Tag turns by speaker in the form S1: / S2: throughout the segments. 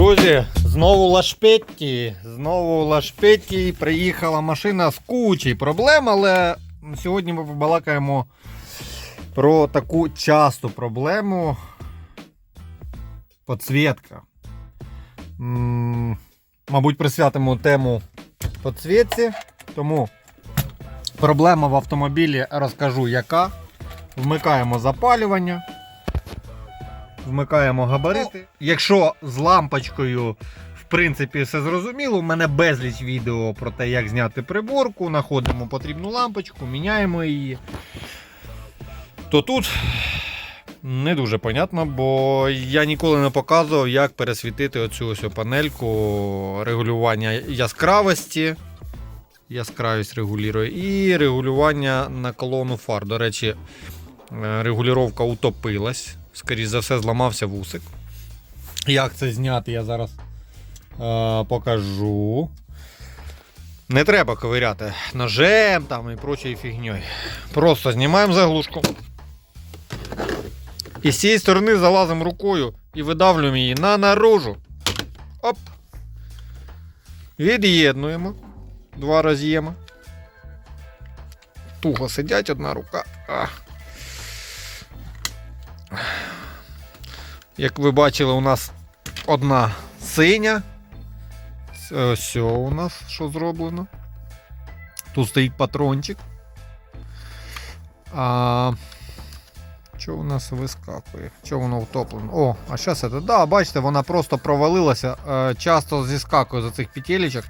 S1: Друзі, знову Лашпетті. Знову Лашпетті. Приїхала машина з кучі проблем, але сьогодні ми побалакаємо про таку часту проблему. Подсвітка. Мабуть, присвятимо тему подсвітці. Тому проблема в автомобілі розкажу яка. Вмикаємо запалювання. Вмикаємо габарити. Якщо з лампочкою, в принципі, все зрозуміло, у мене безліч відео про те, як зняти приборку, знаходимо потрібну лампочку, міняємо її. То тут не дуже понятно, бо я ніколи не показував, як пересвітити оцю ось панельку регулювання яскравості. Яскравість регулює і регулювання наклону фар. До речі, е, регулювання утопилась. Скоріше за все, зламався вусик. Як це зняти, я зараз е, покажу. Не треба ковиряти ножем там і прочою фігньою. Просто знімаємо заглушку. І з цієї сторони залазимо рукою і видавлюємо її на наружу. Оп. Від'єднуємо. Два роз'єми. Туго сидять одна рука. Ах. Як ви бачили, у нас одна синя. Ось у нас що зроблено. Тут стоїть патрончик. А що у нас вискакує? Що воно втоплено? О, а зараз це. Да, бачите, вона просто провалилася. Е, Часто зіскакує за цих петелечок.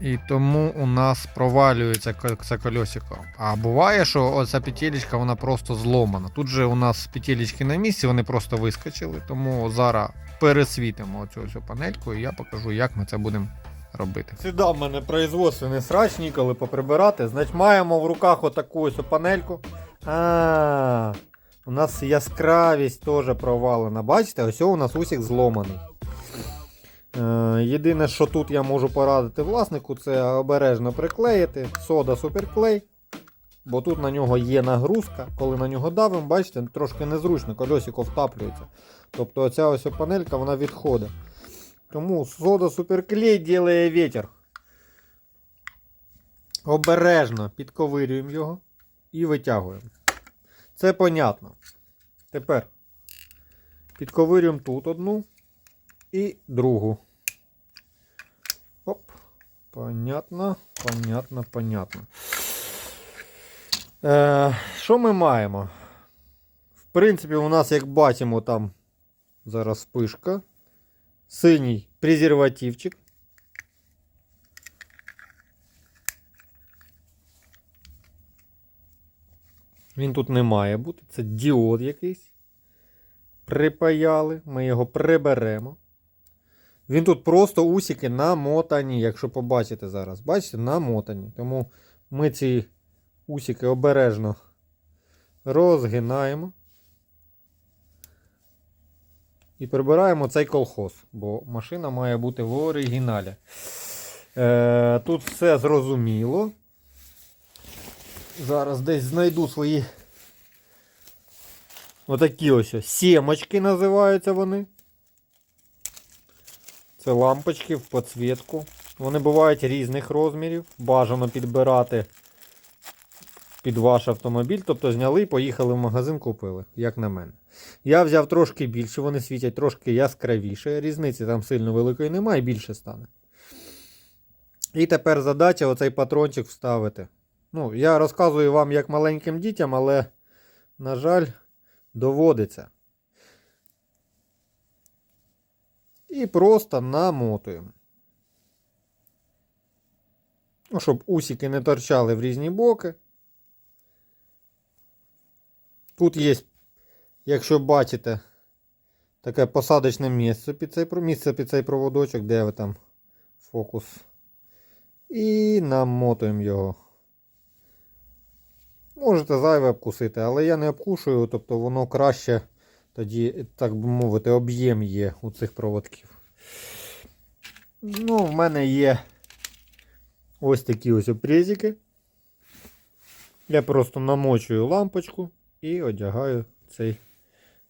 S1: І тому у нас провалюється це колесико. А буває, що оця петелечка вона просто зломана. Тут же у нас петелечки на місці, вони просто вискочили. Тому зараз пересвітимо оцю панельку і я покажу, як ми це будемо робити. Сюди в мене производственний срач, ніколи поприбирати. Значить, маємо в руках отаку ось панельку. А, у нас яскравість теж провалена. Бачите, ось у нас усік зломаний. Е, Єдине, що тут я можу порадити власнику, це обережно приклеїти сода суперклей. Бо тут на нього є нагрузка. Коли на нього давимо, бачите, трошки незручно, кольосико втаплюється. Тобто оця ось панелька вона відходить. Тому сода суперклей ділає вітер. Обережно підковирюємо його і витягуємо. Це понятно. Тепер підковирюємо тут одну і другу. Понятно, понятно, понятно. Е, що ми маємо? В принципі, у нас, як бачимо, там зараз спишка. Синій презервативчик. Він тут не має бути. Це діод якийсь. Припаяли. Ми його приберемо. Він тут просто усіки намотані, якщо побачите зараз. Бачите, намотані. Тому ми ці усіки обережно розгинаємо. І прибираємо цей колхоз, бо машина має бути в оригіналі. Е, тут все зрозуміло. Зараз десь знайду свої отакі ось сімочки називаються вони. Це лампочки в підсвітку. Вони бувають різних розмірів. Бажано підбирати під ваш автомобіль. Тобто зняли, поїхали в магазин, купили, як на мене. Я взяв трошки більше, вони світять трошки яскравіше. Різниці там сильно великої немає, більше стане. І тепер задача оцей патрончик вставити. Ну, я розказую вам як маленьким дітям, але, на жаль, доводиться. І просто намотуємо. Ну, щоб усики не торчали в різні боки. Тут є, якщо бачите, таке посадочне місце під цей, місце під цей проводочок, де ви там фокус. І намотуємо його. Можете зайве обкусити, але я не обкушую, тобто воно краще тоді, так би мовити, об'єм є у цих проводків. Ну, в мене є ось такі ось опрезики. Я просто намочую лампочку і одягаю цей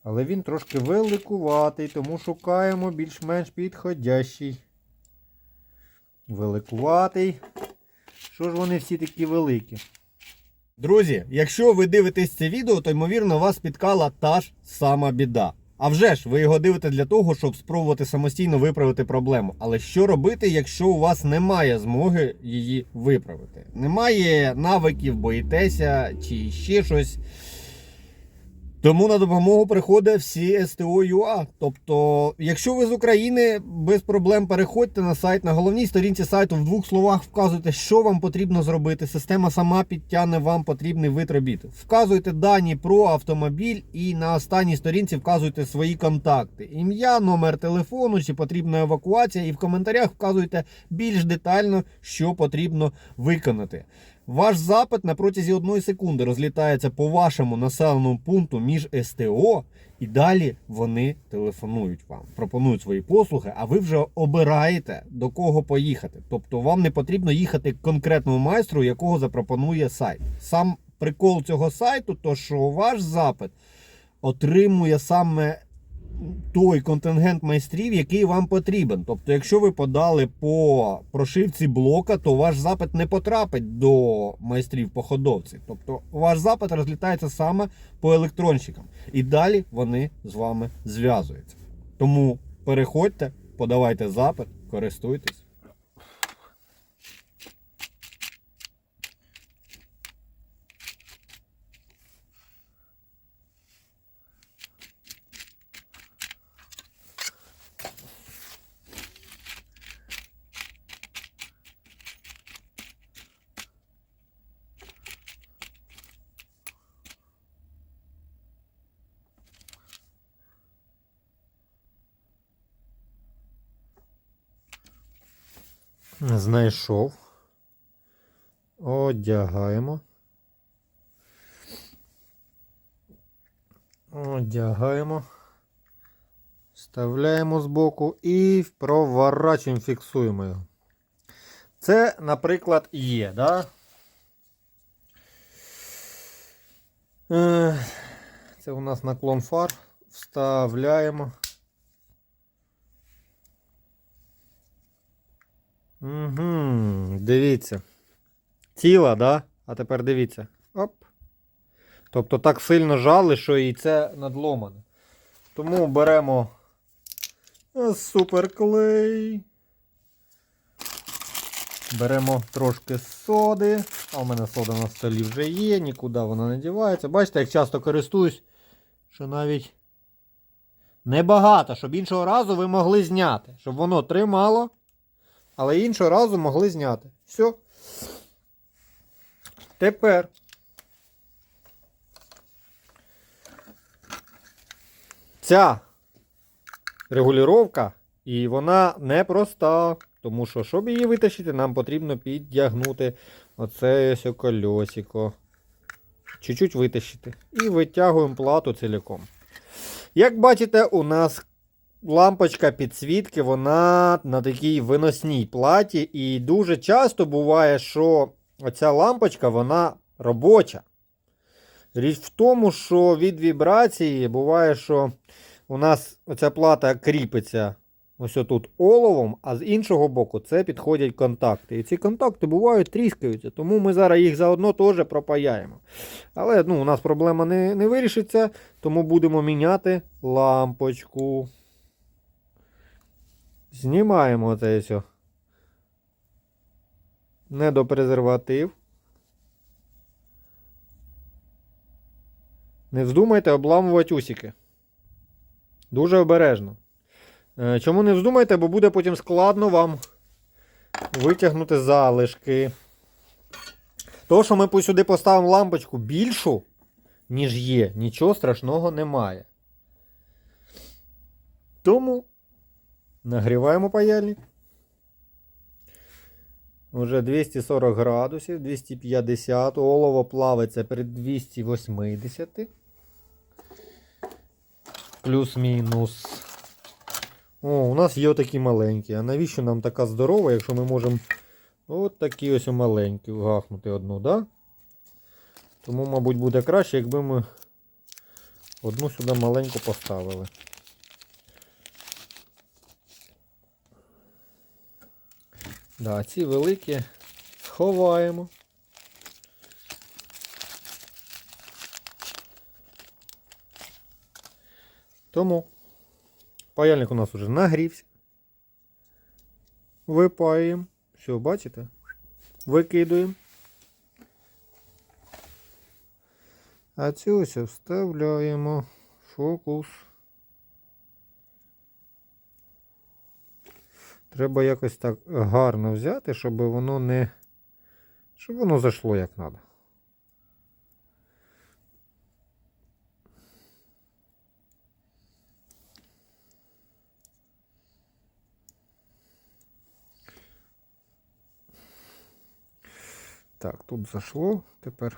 S1: Але він трошки великуватий, тому шукаємо більш-менш підходящий. Великуватий. Що ж вони всі такі великі?
S2: Друзі, якщо ви дивитесь це відео, то ймовірно вас спіткала та ж сама біда. А вже ж, ви його дивите для того, щоб спробувати самостійно виправити проблему. Але що робити, якщо у вас немає змоги її виправити? Немає навиків, боїтеся чи ще щось. Тому на допомогу приходить всі СТО ЮА. Тобто, якщо ви з України, без проблем переходьте на сайт. На головній сторінці сайту в двох словах вказуйте, що вам потрібно зробити. Система сама підтягне вам потрібний вид робіт. Вказуйте дані про автомобіль і на останній сторінці вказуйте свої контакти: ім'я, номер телефону, чи потрібна евакуація, і в коментарях вказуйте більш детально, що потрібно виконати. Ваш запит на протязі одної секунди розлітається по вашому населеному пункту між СТО, і далі вони телефонують вам, пропонують свої послуги, а ви вже обираєте до кого поїхати. Тобто вам не потрібно їхати к конкретному майстру, якого запропонує сайт. Сам прикол цього сайту, то що ваш запит отримує саме той контингент майстрів, який вам потрібен. Тобто, якщо ви подали по прошивці блока, то ваш запит не потрапить до майстрів походовців. Тобто, ваш запит розлітається саме по електронщикам. І далі вони з вами зв'язуються. Тому переходьте, подавайте запит, користуйтесь.
S1: Знайшов. Одягаємо. Одягаємо. Вставляємо збоку і проворачуємо, фіксуємо його. Це, наприклад, є, да? Е, Це у нас наклон фар. Вставляємо. Угу, дивіться. Тіло, да? А тепер дивіться. Оп. Тобто так сильно жали, що і це надломане. Тому беремо е, суперклей. Беремо трошки соди. А у мене сода на столі вже є, нікуди вона не дівається. Бачите, як часто користуюсь, що навіть небагато, щоб іншого разу ви могли зняти. Щоб воно тримало. Але іншого разу могли зняти. Все. Тепер. Ця регулювання, і вона непроста. Тому що, щоб її витащити, нам потрібно підтягнути оце ось кольосико. Чуть-чуть витащити. І витягуємо плату цілком. Як бачите, у нас лампочка підсвітки, вона на такій виносній платі. І дуже часто буває, що оця лампочка вона робоча. Річ в тому, що від вібрації буває, що у нас оця плата кріпиться ось тут оловом, а з іншого боку це підходять контакти. І ці контакти бувають тріскаються, тому ми зараз їх заодно теж пропаяємо. Але ну, у нас проблема не, не вирішиться, тому будемо міняти лампочку. Знімаємо це все. Недопрезерватив. Не вздумайте обламувати усіки. Дуже обережно. Е, Чому не вздумайте, бо буде потім складно вам витягнути залишки. То, що ми сюди поставимо лампочку більшу, ніж є, нічого страшного немає. Тому нагріваємо паяльник. Уже 240 градусів, 250, олово плавиться при 280. Плюс-мінус. О, у нас є такі маленькі. А навіщо нам така здорова, якщо ми можемо от такі ось маленькі гахнути одну, да? Тому, мабуть, буде краще, якби ми Одну сюди маленьку поставили. Да, ці великі сховаємо. Тому паяльник у нас вже нагрівся. Випаюємо. Все, бачите? Викидуємо. А цю ось вставляємо. Фокус. Треба якось так гарно взяти, щоб воно не. Щоб воно зайшло як треба. Так, тут зайшло. Тепер.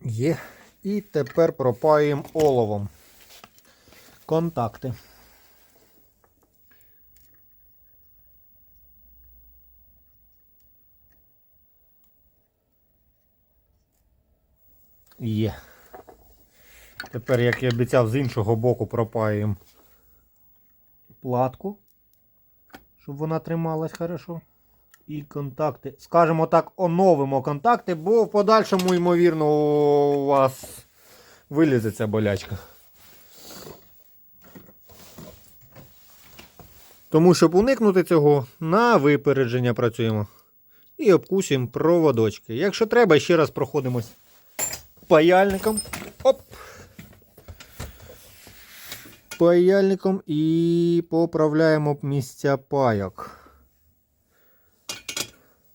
S1: Є. І тепер пропаюємо оловом. Контакти. Є. Тепер, як я обіцяв, з іншого боку пропаюємо платку, щоб вона трималась хорошо. І контакти. Скажімо так, оновимо контакти, бо в подальшому, ймовірно, у вас вилізе ця болячка. Тому, щоб уникнути цього, на випередження працюємо. І обкусуємо проводочки. Якщо треба, ще раз проходимось паяльником. Оп! Паяльником і поправляємо місця пайок.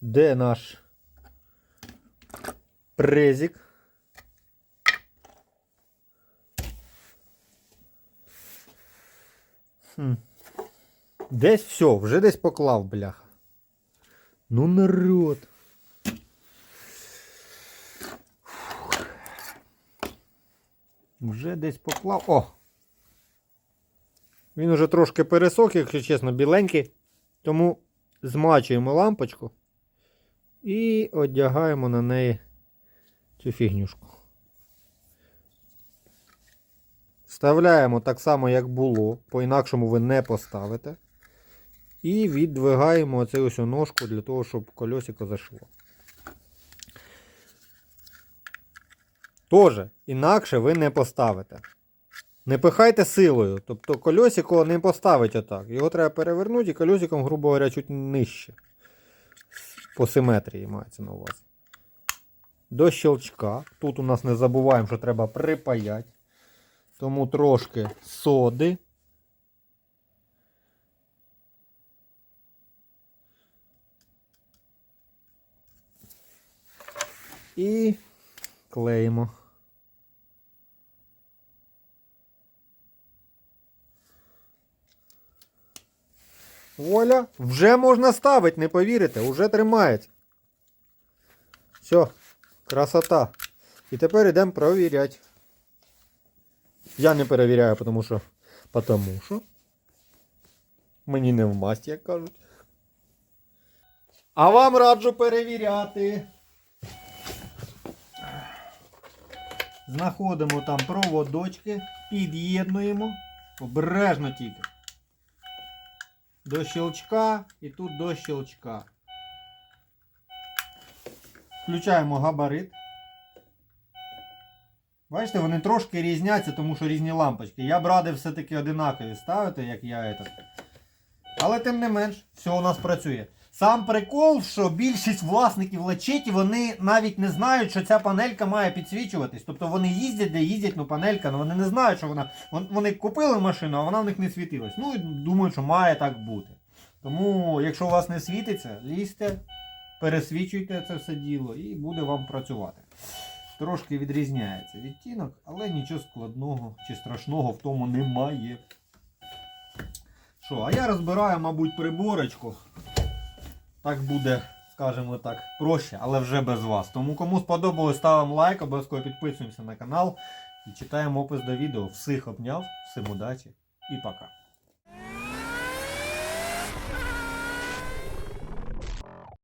S1: Де наш презик? Хм. Десь все, вже десь поклав, бляха. Ну, народ. Вже десь поклав. О! Він уже трошки пересох, якщо чесно, біленький. Тому змачуємо лампочку і одягаємо на неї цю фігнюшку. Вставляємо так само, як було, по-інакшому ви не поставите. І віддвигаємо оцю ось ножку для того, щоб кольосико зайшло. Тоже, інакше ви не поставите. Не пихайте силою. Тобто кольосико не поставить отак. Його треба перевернути і кольосиком, грубо говоря, чуть нижче. По симетрії мається на увазі. До щелчка. Тут у нас не забуваємо, що треба припаяти. Тому трошки соди. І клеїмо. Вуаля, вже можна ставити, не повірите, вже тримається. Все, красота. І тепер йдемо провіряти. Я не перевіряю, тому що. Потому що. Мені не в масті, як кажуть. А вам раджу перевіряти. Знаходимо там проводочки, під'єднуємо. Обережно тільки. До щелчка і тут до щелчка. Включаємо габарит. Бачите, вони трошки різняться, тому що різні лампочки. Я б радив все-таки одинакові ставити, як я этот. Але тим не менш, все у нас працює. Сам прикол, що більшість власників лечеті, вони навіть не знають, що ця панелька має підсвічуватись. Тобто вони їздять, де їздять, ну панелька, ну вони не знають, що вона. Вони купили машину, а вона в них не світилась. Ну і думають, що має так бути. Тому, якщо у вас не світиться, лізьте, пересвічуйте це все діло і буде вам працювати. Трошки відрізняється відтінок, але нічого складного чи страшного в тому немає. Що, а я розбираю, мабуть, приборочку. Так буде, скажімо так, проще, але вже без вас. Тому кому сподобалось, ставимо лайк, обов'язково підписуємося на канал і читаємо опис до відео. Всіх обняв, всім удачі і пока.